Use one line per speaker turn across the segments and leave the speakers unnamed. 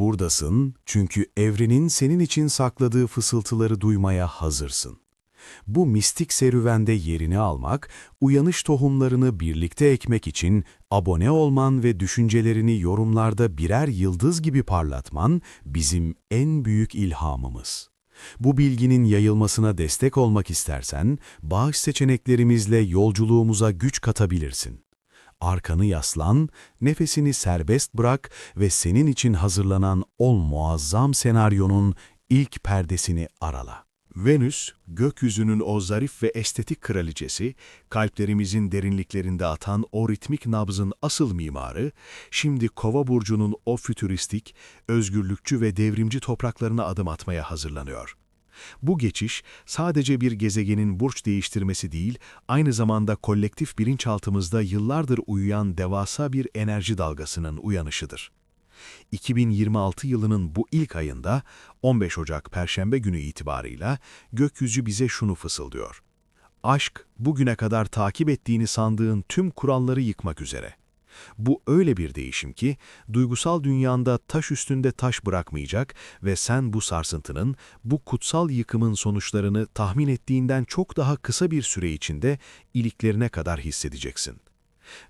buradasın çünkü evrenin senin için sakladığı fısıltıları duymaya hazırsın. Bu mistik serüvende yerini almak, uyanış tohumlarını birlikte ekmek için abone olman ve düşüncelerini yorumlarda birer yıldız gibi parlatman bizim en büyük ilhamımız. Bu bilginin yayılmasına destek olmak istersen, bağış seçeneklerimizle yolculuğumuza güç katabilirsin. Arkanı yaslan, nefesini serbest bırak ve senin için hazırlanan o muazzam senaryonun ilk perdesini arala.
Venüs, gökyüzünün o zarif ve estetik kraliçesi, kalplerimizin derinliklerinde atan o ritmik nabzın asıl mimarı, şimdi Kova burcunun o fütüristik, özgürlükçü ve devrimci topraklarına adım atmaya hazırlanıyor. Bu geçiş sadece bir gezegenin burç değiştirmesi değil, aynı zamanda kolektif bilinçaltımızda yıllardır uyuyan devasa bir enerji dalgasının uyanışıdır. 2026 yılının bu ilk ayında 15 Ocak Perşembe günü itibarıyla gökyüzü bize şunu fısıldıyor. Aşk bugüne kadar takip ettiğini sandığın tüm kuralları yıkmak üzere. Bu öyle bir değişim ki, duygusal dünyanda taş üstünde taş bırakmayacak ve sen bu sarsıntının, bu kutsal yıkımın sonuçlarını tahmin ettiğinden çok daha kısa bir süre içinde iliklerine kadar hissedeceksin.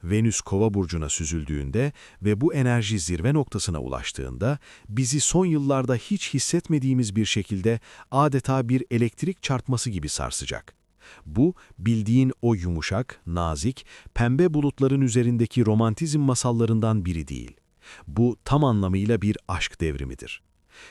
Venüs kova burcuna süzüldüğünde ve bu enerji zirve noktasına ulaştığında bizi son yıllarda hiç hissetmediğimiz bir şekilde adeta bir elektrik çarpması gibi sarsacak. Bu, bildiğin o yumuşak, nazik, pembe bulutların üzerindeki romantizm masallarından biri değil. Bu tam anlamıyla bir aşk devrimidir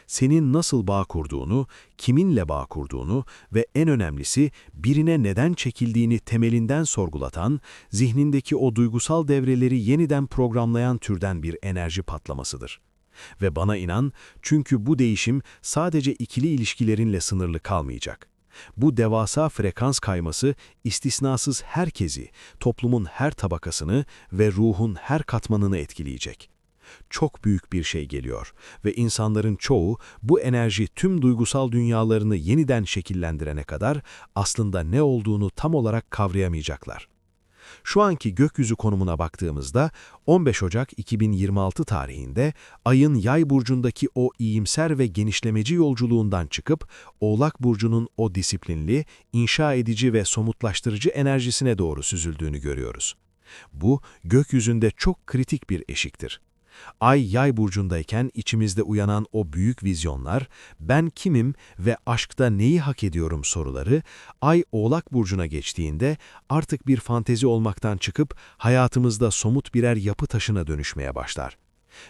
senin nasıl bağ kurduğunu, kiminle bağ kurduğunu ve en önemlisi birine neden çekildiğini temelinden sorgulatan, zihnindeki o duygusal devreleri yeniden programlayan türden bir enerji patlamasıdır. Ve bana inan, çünkü bu değişim sadece ikili ilişkilerinle sınırlı kalmayacak. Bu devasa frekans kayması istisnasız herkesi, toplumun her tabakasını ve ruhun her katmanını etkileyecek çok büyük bir şey geliyor ve insanların çoğu bu enerji tüm duygusal dünyalarını yeniden şekillendirene kadar aslında ne olduğunu tam olarak kavrayamayacaklar. Şu anki gökyüzü konumuna baktığımızda 15 Ocak 2026 tarihinde ayın yay burcundaki o iyimser ve genişlemeci yolculuğundan çıkıp Oğlak burcunun o disiplinli, inşa edici ve somutlaştırıcı enerjisine doğru süzüldüğünü görüyoruz. Bu gökyüzünde çok kritik bir eşiktir. Ay yay burcundayken içimizde uyanan o büyük vizyonlar, ben kimim ve aşkta neyi hak ediyorum soruları, ay oğlak burcuna geçtiğinde artık bir fantezi olmaktan çıkıp hayatımızda somut birer yapı taşına dönüşmeye başlar.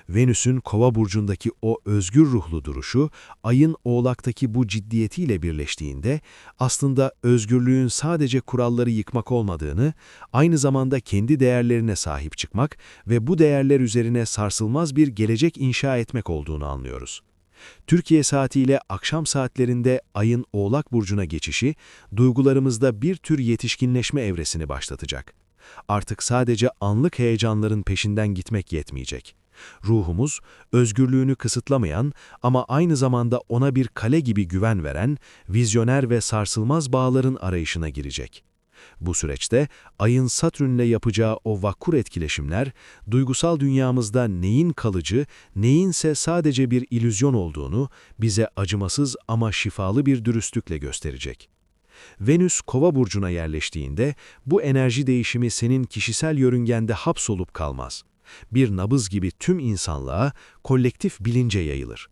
Venüs'ün kova burcundaki o özgür ruhlu duruşu, ayın oğlaktaki bu ciddiyetiyle birleştiğinde aslında özgürlüğün sadece kuralları yıkmak olmadığını, aynı zamanda kendi değerlerine sahip çıkmak ve bu değerler üzerine sarsılmaz bir gelecek inşa etmek olduğunu anlıyoruz. Türkiye saatiyle akşam saatlerinde ayın Oğlak Burcu'na geçişi, duygularımızda bir tür yetişkinleşme evresini başlatacak. Artık sadece anlık heyecanların peşinden gitmek yetmeyecek. Ruhumuz, özgürlüğünü kısıtlamayan ama aynı zamanda ona bir kale gibi güven veren, vizyoner ve sarsılmaz bağların arayışına girecek. Bu süreçte ayın Satürn'le yapacağı o vakkur etkileşimler, duygusal dünyamızda neyin kalıcı, neyinse sadece bir ilüzyon olduğunu bize acımasız ama şifalı bir dürüstlükle gösterecek. Venüs kova burcuna yerleştiğinde bu enerji değişimi senin kişisel yörüngende hapsolup kalmaz bir nabız gibi tüm insanlığa, kolektif bilince yayılır.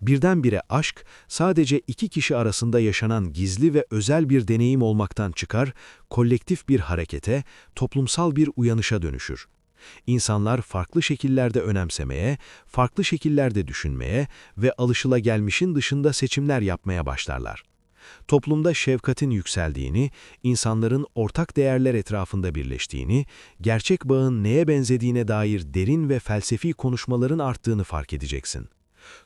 Birdenbire aşk, sadece iki kişi arasında yaşanan gizli ve özel bir deneyim olmaktan çıkar, kolektif bir harekete, toplumsal bir uyanışa dönüşür. İnsanlar farklı şekillerde önemsemeye, farklı şekillerde düşünmeye ve alışılagelmişin dışında seçimler yapmaya başlarlar toplumda şefkatin yükseldiğini, insanların ortak değerler etrafında birleştiğini, gerçek bağın neye benzediğine dair derin ve felsefi konuşmaların arttığını fark edeceksin.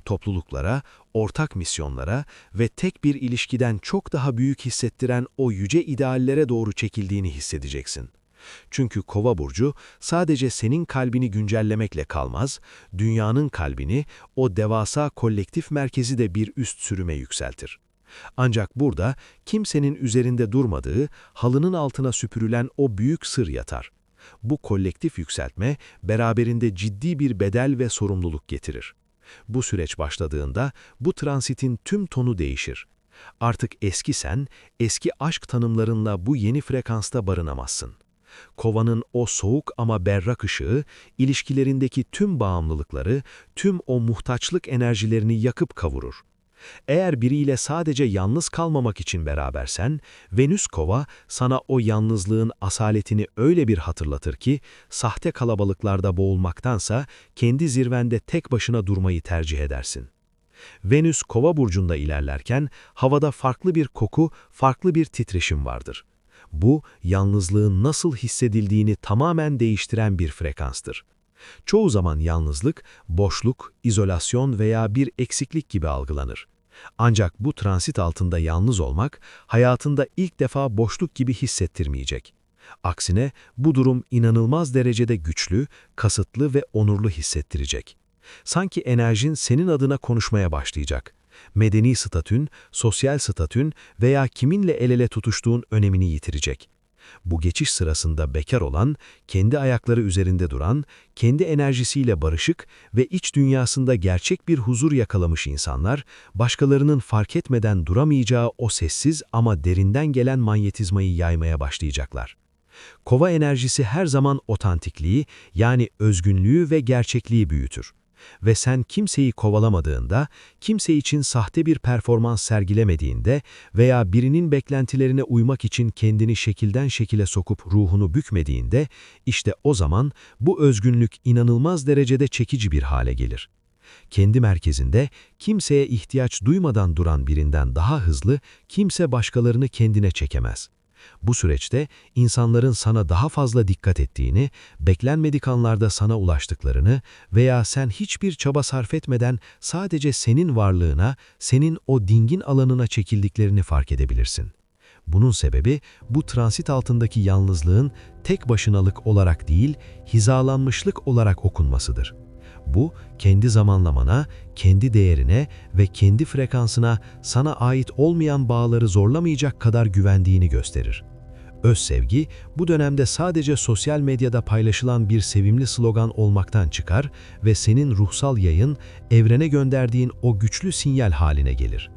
Topluluklara, ortak misyonlara ve tek bir ilişkiden çok daha büyük hissettiren o yüce ideallere doğru çekildiğini hissedeceksin. Çünkü Kova burcu sadece senin kalbini güncellemekle kalmaz, dünyanın kalbini, o devasa kolektif merkezi de bir üst sürüme yükseltir. Ancak burada kimsenin üzerinde durmadığı, halının altına süpürülen o büyük sır yatar. Bu kolektif yükseltme beraberinde ciddi bir bedel ve sorumluluk getirir.
Bu süreç başladığında bu transitin tüm tonu değişir. Artık eski sen, eski aşk tanımlarınla bu yeni frekansta barınamazsın. Kovanın o soğuk ama berrak ışığı, ilişkilerindeki tüm bağımlılıkları, tüm o muhtaçlık enerjilerini yakıp kavurur. Eğer biriyle sadece yalnız kalmamak için berabersen, Venüs kova sana o yalnızlığın asaletini öyle bir hatırlatır ki, sahte kalabalıklarda boğulmaktansa kendi zirvende tek başına durmayı tercih edersin. Venüs kova burcunda ilerlerken havada farklı bir koku, farklı bir titreşim vardır. Bu, yalnızlığın nasıl hissedildiğini tamamen değiştiren bir frekanstır. Çoğu zaman yalnızlık, boşluk, izolasyon veya bir eksiklik gibi algılanır. Ancak bu transit altında yalnız olmak, hayatında ilk defa boşluk gibi hissettirmeyecek. Aksine bu durum inanılmaz derecede güçlü, kasıtlı ve onurlu hissettirecek. Sanki enerjin senin adına konuşmaya başlayacak. Medeni statün, sosyal statün veya kiminle el ele tutuştuğun önemini yitirecek. Bu geçiş sırasında bekar olan, kendi ayakları üzerinde duran, kendi enerjisiyle barışık ve iç dünyasında gerçek bir huzur yakalamış insanlar, başkalarının fark etmeden duramayacağı o sessiz ama derinden gelen manyetizmayı yaymaya başlayacaklar. Kova enerjisi her zaman otantikliği, yani özgünlüğü ve gerçekliği büyütür ve sen kimseyi kovalamadığında, kimse için sahte bir performans sergilemediğinde veya birinin beklentilerine uymak için kendini şekilden şekile sokup ruhunu bükmediğinde, işte o zaman bu özgünlük inanılmaz derecede çekici bir hale gelir. Kendi merkezinde, kimseye ihtiyaç duymadan duran birinden daha hızlı, kimse başkalarını kendine çekemez. Bu süreçte insanların sana daha fazla dikkat ettiğini, beklenmedik anlarda sana ulaştıklarını veya sen hiçbir çaba sarf etmeden sadece senin varlığına, senin o dingin alanına çekildiklerini fark edebilirsin. Bunun sebebi bu transit altındaki yalnızlığın tek başınalık olarak değil, hizalanmışlık olarak okunmasıdır. Bu, kendi zamanlamana, kendi değerine ve kendi frekansına sana ait olmayan bağları zorlamayacak kadar güvendiğini gösterir. Öz sevgi, bu dönemde sadece sosyal medyada paylaşılan bir sevimli slogan olmaktan çıkar ve senin ruhsal yayın, evrene gönderdiğin o güçlü sinyal haline gelir.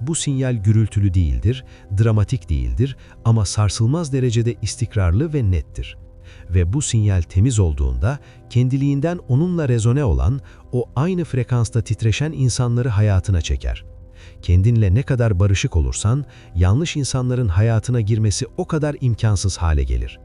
Bu sinyal gürültülü değildir, dramatik değildir ama sarsılmaz derecede istikrarlı ve nettir ve bu sinyal temiz olduğunda kendiliğinden onunla rezone olan, o aynı frekansta titreşen insanları hayatına çeker. Kendinle ne kadar barışık olursan, yanlış insanların hayatına girmesi o kadar imkansız hale gelir.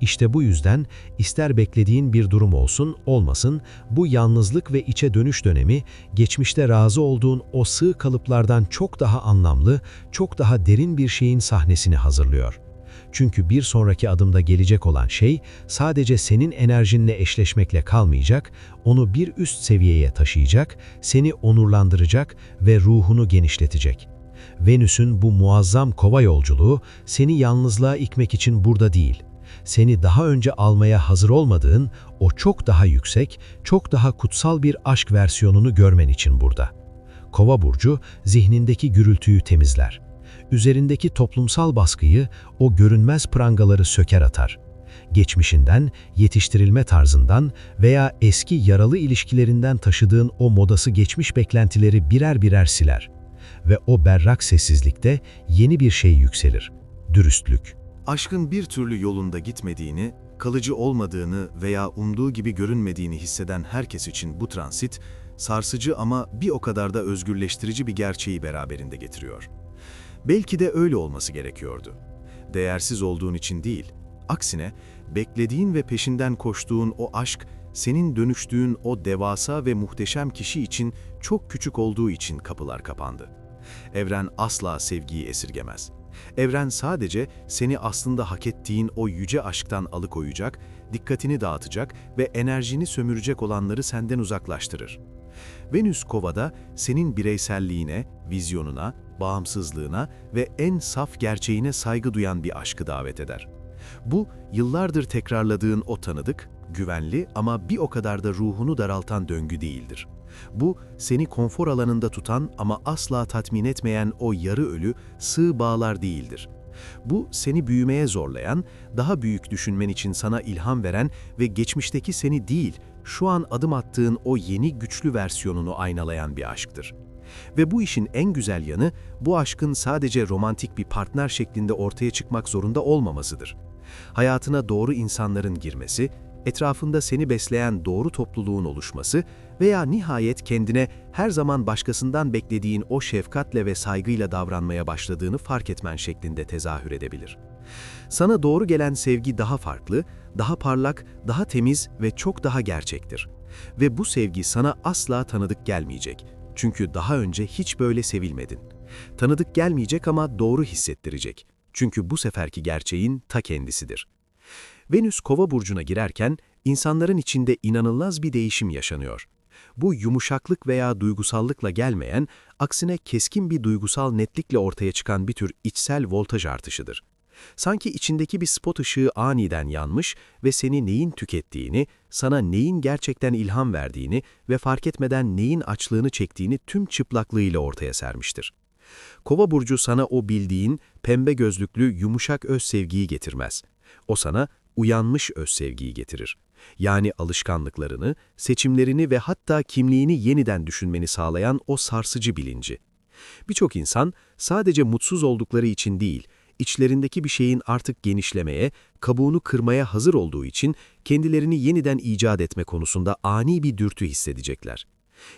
İşte bu yüzden ister beklediğin bir durum olsun, olmasın, bu yalnızlık ve içe dönüş dönemi, geçmişte razı olduğun o sığ kalıplardan çok daha anlamlı, çok daha derin bir şeyin sahnesini hazırlıyor. Çünkü bir sonraki adımda gelecek olan şey sadece senin enerjinle eşleşmekle kalmayacak, onu bir üst seviyeye taşıyacak, seni onurlandıracak ve ruhunu genişletecek. Venüs'ün bu muazzam kova yolculuğu seni yalnızlığa ikmek için burada değil. Seni daha önce almaya hazır olmadığın o çok daha yüksek, çok daha kutsal bir aşk versiyonunu görmen için burada. Kova burcu zihnindeki gürültüyü temizler üzerindeki toplumsal baskıyı, o görünmez prangaları söker atar. Geçmişinden, yetiştirilme tarzından veya eski yaralı ilişkilerinden taşıdığın o modası geçmiş beklentileri birer birer siler. Ve o berrak sessizlikte yeni bir şey yükselir. Dürüstlük.
Aşkın bir türlü yolunda gitmediğini, kalıcı olmadığını veya umduğu gibi görünmediğini hisseden herkes için bu transit, sarsıcı ama bir o kadar da özgürleştirici bir gerçeği beraberinde getiriyor. Belki de öyle olması gerekiyordu. Değersiz olduğun için değil, aksine beklediğin ve peşinden koştuğun o aşk, senin dönüştüğün o devasa ve muhteşem kişi için çok küçük olduğu için kapılar kapandı. Evren asla sevgiyi esirgemez. Evren sadece seni aslında hak ettiğin o yüce aşktan alıkoyacak, dikkatini dağıtacak ve enerjini sömürecek olanları senden uzaklaştırır. Venüs Kova'da senin bireyselliğine, vizyonuna, bağımsızlığına ve en saf gerçeğine saygı duyan bir aşkı davet eder. Bu, yıllardır tekrarladığın o tanıdık, güvenli ama bir o kadar da ruhunu daraltan döngü değildir. Bu, seni konfor alanında tutan ama asla tatmin etmeyen o yarı ölü, sığ bağlar değildir. Bu, seni büyümeye zorlayan, daha büyük düşünmen için sana ilham veren ve geçmişteki seni değil,
şu an adım attığın o yeni güçlü versiyonunu aynalayan bir aşktır. Ve bu işin en güzel yanı, bu aşkın sadece romantik bir partner şeklinde ortaya çıkmak zorunda olmamasıdır. Hayatına doğru insanların girmesi, etrafında seni besleyen doğru topluluğun oluşması veya nihayet kendine her zaman başkasından beklediğin o şefkatle ve saygıyla davranmaya başladığını fark etmen şeklinde tezahür edebilir. Sana doğru gelen sevgi daha farklı, daha parlak, daha temiz ve çok daha gerçektir. Ve bu sevgi sana asla tanıdık gelmeyecek. Çünkü daha önce hiç böyle sevilmedin. Tanıdık gelmeyecek ama doğru hissettirecek. Çünkü bu seferki gerçeğin ta kendisidir. Venüs Kova burcuna girerken insanların içinde inanılmaz bir değişim yaşanıyor. Bu yumuşaklık veya duygusallıkla gelmeyen, aksine keskin bir duygusal netlikle ortaya çıkan bir tür içsel voltaj artışıdır. Sanki içindeki bir spot ışığı aniden yanmış ve seni neyin tükettiğini, sana neyin gerçekten ilham verdiğini ve fark etmeden neyin açlığını çektiğini tüm çıplaklığıyla ortaya sermiştir. Kova burcu sana o bildiğin, pembe gözlüklü, yumuşak öz sevgiyi getirmez. O sana uyanmış öz sevgiyi getirir. Yani alışkanlıklarını, seçimlerini ve hatta kimliğini yeniden düşünmeni sağlayan o sarsıcı bilinci. Birçok insan sadece mutsuz oldukları için değil, içlerindeki bir şeyin artık genişlemeye, kabuğunu kırmaya hazır olduğu için kendilerini yeniden icat etme konusunda ani bir dürtü hissedecekler.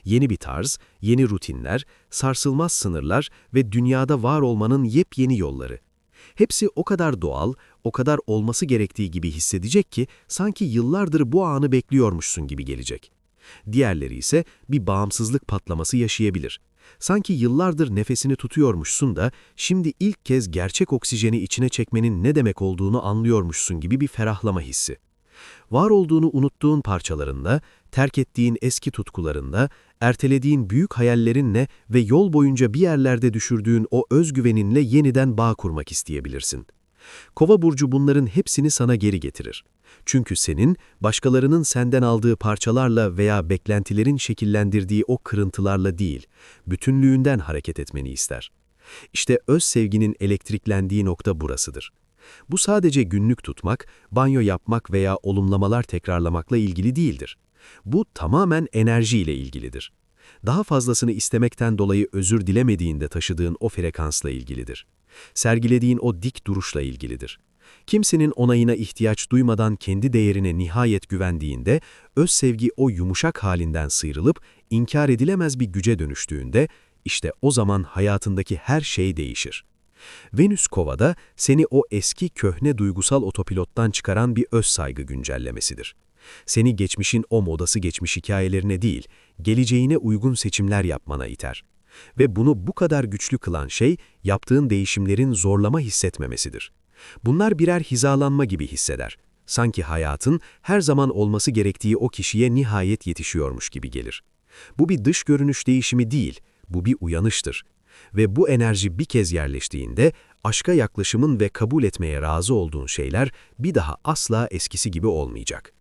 Yeni bir tarz, yeni rutinler, sarsılmaz sınırlar ve dünyada var olmanın yepyeni yolları. Hepsi o kadar doğal, o kadar olması gerektiği gibi hissedecek ki sanki yıllardır bu anı bekliyormuşsun gibi gelecek. Diğerleri ise bir bağımsızlık patlaması yaşayabilir. Sanki yıllardır nefesini tutuyormuşsun da şimdi ilk kez gerçek oksijeni içine çekmenin ne demek olduğunu anlıyormuşsun gibi bir ferahlama hissi. Var olduğunu unuttuğun parçalarında, terk ettiğin eski tutkularında, ertelediğin büyük hayallerinle ve yol boyunca bir yerlerde düşürdüğün o özgüveninle yeniden bağ kurmak isteyebilirsin. Kova burcu bunların hepsini sana geri getirir. Çünkü senin, başkalarının senden aldığı parçalarla veya beklentilerin şekillendirdiği o kırıntılarla değil, bütünlüğünden hareket etmeni ister. İşte öz sevginin elektriklendiği nokta burasıdır. Bu sadece günlük tutmak, banyo yapmak veya olumlamalar tekrarlamakla ilgili değildir. Bu tamamen enerjiyle ilgilidir. Daha fazlasını istemekten dolayı özür dilemediğinde taşıdığın o frekansla ilgilidir. Sergilediğin o dik duruşla ilgilidir. Kimsenin onayına ihtiyaç duymadan kendi değerine nihayet güvendiğinde, öz sevgi o yumuşak halinden sıyrılıp inkar edilemez bir güce dönüştüğünde, işte o zaman hayatındaki her şey değişir. Venüs Kova'da seni o eski köhne duygusal otopilottan çıkaran bir öz saygı güncellemesidir. Seni geçmişin o modası geçmiş hikayelerine değil, geleceğine uygun seçimler yapmana iter. Ve bunu bu kadar güçlü kılan şey, yaptığın değişimlerin zorlama hissetmemesidir. Bunlar birer hizalanma gibi hisseder. Sanki hayatın her zaman olması gerektiği o kişiye nihayet yetişiyormuş gibi gelir. Bu bir dış görünüş değişimi değil, bu bir uyanıştır. Ve bu enerji bir kez yerleştiğinde, aşka yaklaşımın ve kabul etmeye razı olduğun şeyler bir daha asla eskisi gibi olmayacak.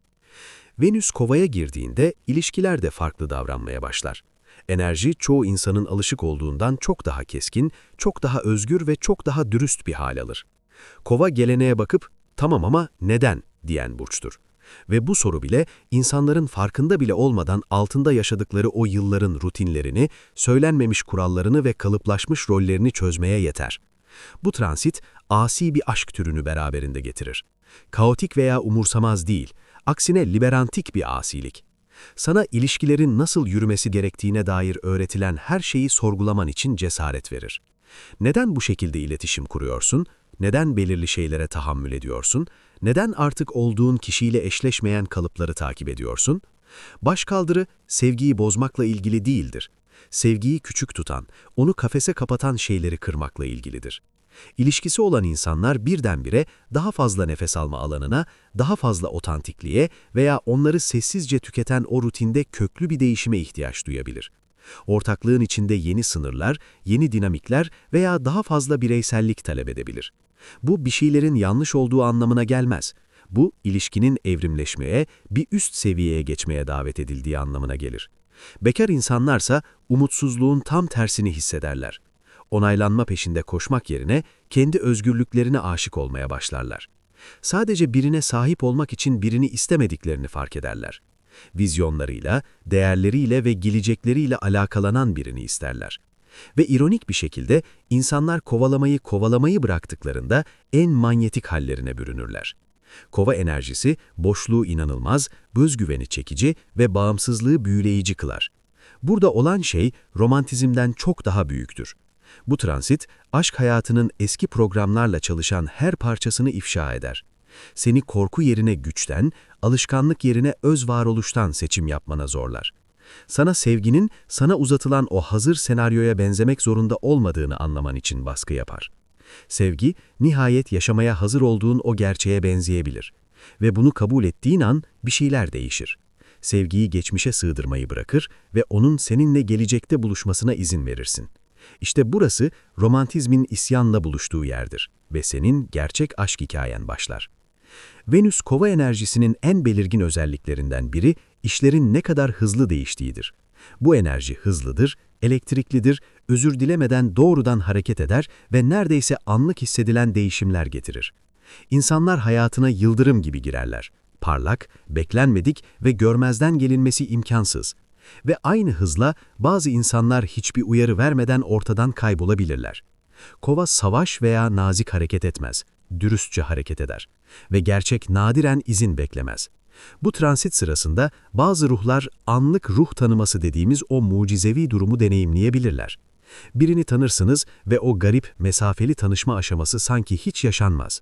Venüs kovaya girdiğinde ilişkiler de farklı davranmaya başlar. Enerji çoğu insanın alışık olduğundan çok daha keskin, çok daha özgür ve çok daha dürüst bir hal alır. Kova geleneğe bakıp, tamam ama neden diyen burçtur. Ve bu soru bile insanların farkında bile olmadan altında yaşadıkları o yılların rutinlerini, söylenmemiş kurallarını ve kalıplaşmış rollerini çözmeye yeter. Bu transit asi bir aşk türünü beraberinde getirir. Kaotik veya umursamaz değil, aksine liberantik bir asilik. Sana ilişkilerin nasıl yürümesi gerektiğine dair öğretilen her şeyi sorgulaman için cesaret verir. Neden bu şekilde iletişim kuruyorsun? Neden belirli şeylere tahammül ediyorsun? Neden artık olduğun kişiyle eşleşmeyen kalıpları takip ediyorsun? Başkaldırı, sevgiyi bozmakla ilgili değildir. Sevgiyi küçük tutan, onu kafese kapatan şeyleri kırmakla ilgilidir. İlişkisi olan insanlar birdenbire daha fazla nefes alma alanına, daha fazla otantikliğe veya onları sessizce tüketen o rutinde köklü bir değişime ihtiyaç duyabilir. Ortaklığın içinde yeni sınırlar, yeni dinamikler veya daha fazla bireysellik talep edebilir. Bu bir şeylerin yanlış olduğu anlamına gelmez. Bu, ilişkinin evrimleşmeye, bir üst seviyeye geçmeye davet edildiği anlamına gelir. Bekar insanlarsa umutsuzluğun tam tersini hissederler. Onaylanma peşinde koşmak yerine kendi özgürlüklerine aşık olmaya başlarlar. Sadece birine sahip olmak için birini istemediklerini fark ederler. Vizyonlarıyla, değerleriyle ve gelecekleriyle alakalanan birini isterler. Ve ironik bir şekilde insanlar kovalamayı kovalamayı bıraktıklarında en manyetik hallerine bürünürler. Kova enerjisi boşluğu inanılmaz, özgüveni çekici ve bağımsızlığı büyüleyici kılar. Burada olan şey romantizmden çok daha büyüktür. Bu transit, aşk hayatının eski programlarla çalışan her parçasını ifşa eder. Seni korku yerine güçten, alışkanlık yerine öz varoluştan seçim yapmana zorlar. Sana sevginin, sana uzatılan o hazır senaryoya benzemek zorunda olmadığını anlaman için baskı yapar. Sevgi, nihayet yaşamaya hazır olduğun o gerçeğe benzeyebilir. Ve bunu kabul ettiğin an bir şeyler değişir. Sevgiyi geçmişe sığdırmayı bırakır ve onun seninle gelecekte buluşmasına izin verirsin. İşte burası romantizmin isyanla buluştuğu yerdir ve senin gerçek aşk hikayen başlar. Venüs kova enerjisinin en belirgin özelliklerinden biri işlerin ne kadar hızlı değiştiğidir. Bu enerji hızlıdır, elektriklidir, özür dilemeden doğrudan hareket eder ve neredeyse anlık hissedilen değişimler getirir. İnsanlar hayatına yıldırım gibi girerler. Parlak, beklenmedik ve görmezden gelinmesi imkansız. Ve aynı hızla bazı insanlar hiçbir uyarı vermeden ortadan kaybolabilirler. Kova savaş veya nazik hareket etmez, dürüstçe hareket eder ve gerçek nadiren izin beklemez. Bu transit sırasında bazı ruhlar anlık ruh tanıması dediğimiz o mucizevi durumu deneyimleyebilirler. Birini tanırsınız ve o garip, mesafeli tanışma aşaması sanki hiç yaşanmaz.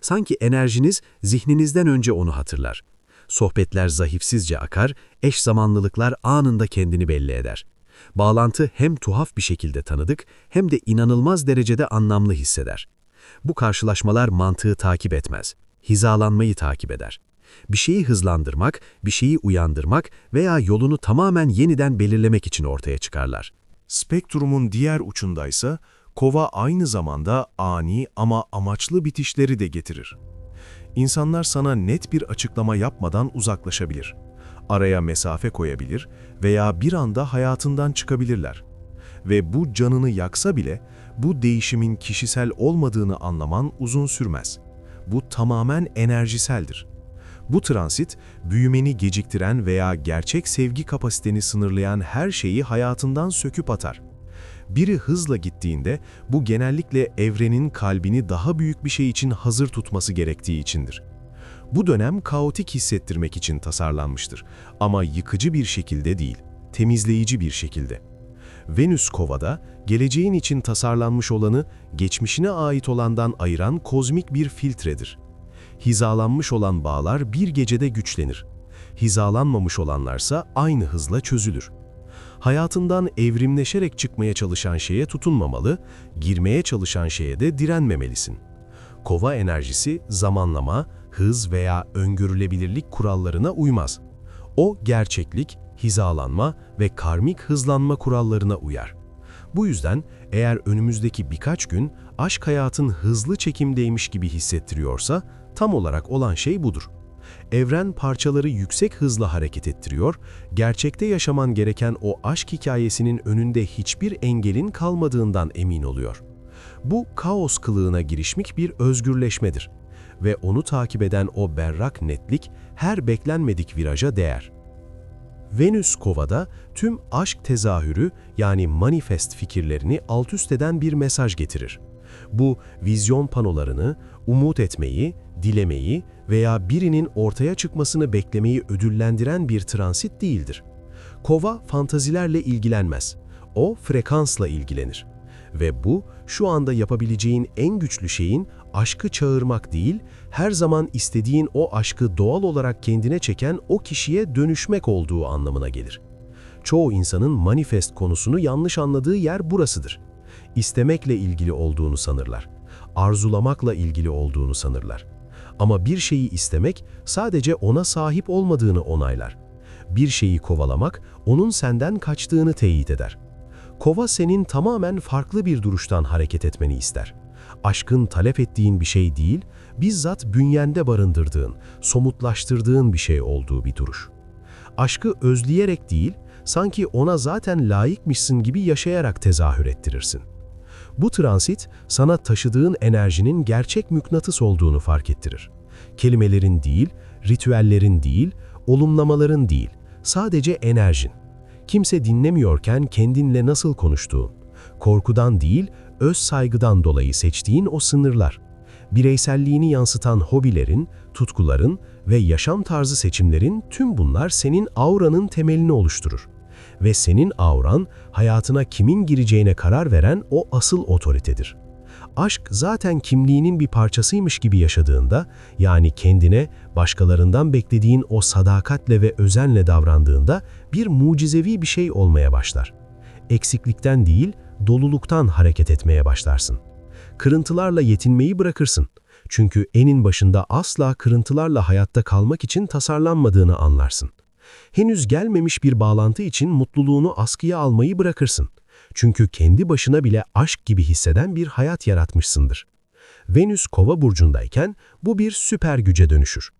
Sanki enerjiniz zihninizden önce onu hatırlar. Sohbetler zahifsizce akar, eş zamanlılıklar anında kendini belli eder. Bağlantı hem tuhaf bir şekilde tanıdık hem de inanılmaz derecede anlamlı hisseder. Bu karşılaşmalar mantığı takip etmez, hizalanmayı takip eder. Bir şeyi hızlandırmak, bir şeyi uyandırmak veya yolunu tamamen yeniden belirlemek için ortaya çıkarlar.
Spektrumun diğer ucundaysa kova aynı zamanda ani ama amaçlı bitişleri de getirir. İnsanlar sana net bir açıklama yapmadan uzaklaşabilir. Araya mesafe koyabilir veya bir anda hayatından çıkabilirler. Ve bu canını yaksa bile bu değişimin kişisel olmadığını anlaman uzun sürmez. Bu tamamen enerjiseldir. Bu transit, büyümeni geciktiren veya gerçek sevgi kapasiteni sınırlayan her şeyi hayatından söküp atar. Biri hızla gittiğinde bu genellikle evrenin kalbini daha büyük bir şey için hazır tutması gerektiği içindir. Bu dönem kaotik hissettirmek için tasarlanmıştır ama yıkıcı bir şekilde değil, temizleyici bir şekilde. Venüs Kova'da geleceğin için tasarlanmış olanı geçmişine ait olandan ayıran kozmik bir filtredir. Hizalanmış olan bağlar bir gecede güçlenir. Hizalanmamış olanlarsa aynı hızla çözülür. Hayatından evrimleşerek çıkmaya çalışan şeye tutunmamalı, girmeye çalışan şeye de direnmemelisin. Kova enerjisi zamanlama, hız veya öngörülebilirlik kurallarına uymaz. O gerçeklik, hizalanma ve karmik hızlanma kurallarına uyar. Bu yüzden eğer önümüzdeki birkaç gün aşk hayatın hızlı çekimdeymiş gibi hissettiriyorsa tam olarak olan şey budur. Evren parçaları yüksek hızla hareket ettiriyor, gerçekte yaşaman gereken o aşk hikayesinin önünde hiçbir engelin kalmadığından emin oluyor. Bu kaos kılığına girişmek bir özgürleşmedir ve onu takip eden o berrak netlik her beklenmedik viraja değer. Venüs Kova'da tüm aşk tezahürü yani manifest fikirlerini altüst eden bir mesaj getirir. Bu vizyon panolarını, umut etmeyi, dilemeyi veya birinin ortaya çıkmasını beklemeyi ödüllendiren bir transit değildir. Kova fantazilerle ilgilenmez. O frekansla ilgilenir. Ve bu şu anda yapabileceğin en güçlü şeyin aşkı çağırmak değil, her zaman istediğin o aşkı doğal olarak kendine çeken o kişiye dönüşmek olduğu anlamına gelir. Çoğu insanın manifest konusunu yanlış anladığı yer burasıdır. İstemekle ilgili olduğunu sanırlar. Arzulamakla ilgili olduğunu sanırlar. Ama bir şeyi istemek sadece ona sahip olmadığını onaylar. Bir şeyi kovalamak onun senden kaçtığını teyit eder. Kova senin tamamen farklı bir duruştan hareket etmeni ister. Aşkın talep ettiğin bir şey değil, bizzat bünyende barındırdığın, somutlaştırdığın bir şey olduğu bir duruş. Aşkı özleyerek değil, sanki ona zaten layıkmışsın gibi yaşayarak tezahür ettirirsin. Bu transit, sana taşıdığın enerjinin gerçek mıknatıs olduğunu fark ettirir. Kelimelerin değil, ritüellerin değil, olumlamaların değil,
Sadece enerjin. Kimse dinlemiyorken kendinle nasıl konuştuğun. Korkudan değil, öz saygıdan dolayı seçtiğin o sınırlar. Bireyselliğini yansıtan hobilerin, tutkuların ve yaşam tarzı seçimlerin tüm bunlar senin auranın temelini oluşturur. Ve senin auran, hayatına kimin gireceğine karar veren o asıl otoritedir. Aşk zaten kimliğinin bir parçasıymış gibi yaşadığında, yani kendine başkalarından beklediğin o sadakatle ve özenle davrandığında bir mucizevi bir şey olmaya başlar. Eksiklikten değil, doluluktan hareket etmeye başlarsın. Kırıntılarla yetinmeyi bırakırsın. Çünkü enin başında asla kırıntılarla hayatta kalmak için tasarlanmadığını anlarsın. Henüz gelmemiş bir bağlantı için mutluluğunu askıya almayı bırakırsın. Çünkü kendi başına bile aşk gibi hisseden bir hayat yaratmışsındır. Venüs kova burcundayken bu bir süper güce dönüşür.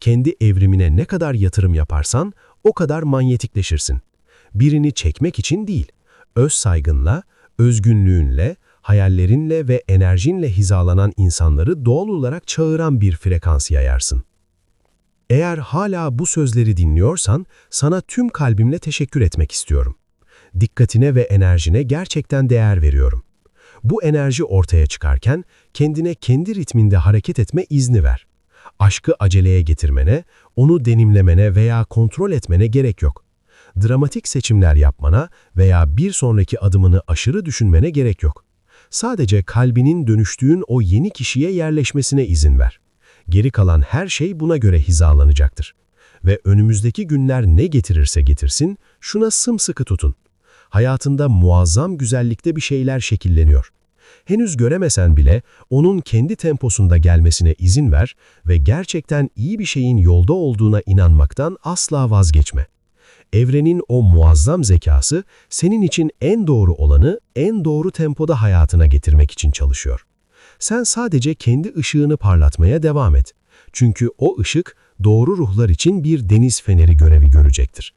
Kendi evrimine ne kadar yatırım yaparsan o kadar manyetikleşirsin. Birini çekmek için değil, öz saygınla, özgünlüğünle, hayallerinle ve enerjinle hizalanan insanları doğal olarak çağıran bir frekans yayarsın. Eğer hala bu sözleri dinliyorsan, sana tüm kalbimle teşekkür etmek istiyorum. Dikkatine ve enerjine gerçekten değer veriyorum. Bu enerji ortaya çıkarken kendine kendi ritminde hareket etme izni ver. Aşkı aceleye getirmene, onu denimlemene veya kontrol etmene gerek yok. Dramatik seçimler yapmana veya bir sonraki adımını aşırı düşünmene gerek yok. Sadece kalbinin dönüştüğün o yeni kişiye yerleşmesine izin ver. Geri kalan her şey buna göre hizalanacaktır. Ve önümüzdeki günler ne getirirse getirsin, şuna sımsıkı tutun. Hayatında muazzam güzellikte bir şeyler şekilleniyor. Henüz göremesen bile onun kendi temposunda gelmesine izin ver ve gerçekten iyi bir şeyin yolda olduğuna inanmaktan asla vazgeçme. Evrenin o muazzam zekası senin için en doğru olanı en doğru tempoda hayatına getirmek için çalışıyor. Sen sadece kendi ışığını parlatmaya devam et. Çünkü o ışık doğru ruhlar için bir deniz feneri görevi görecektir.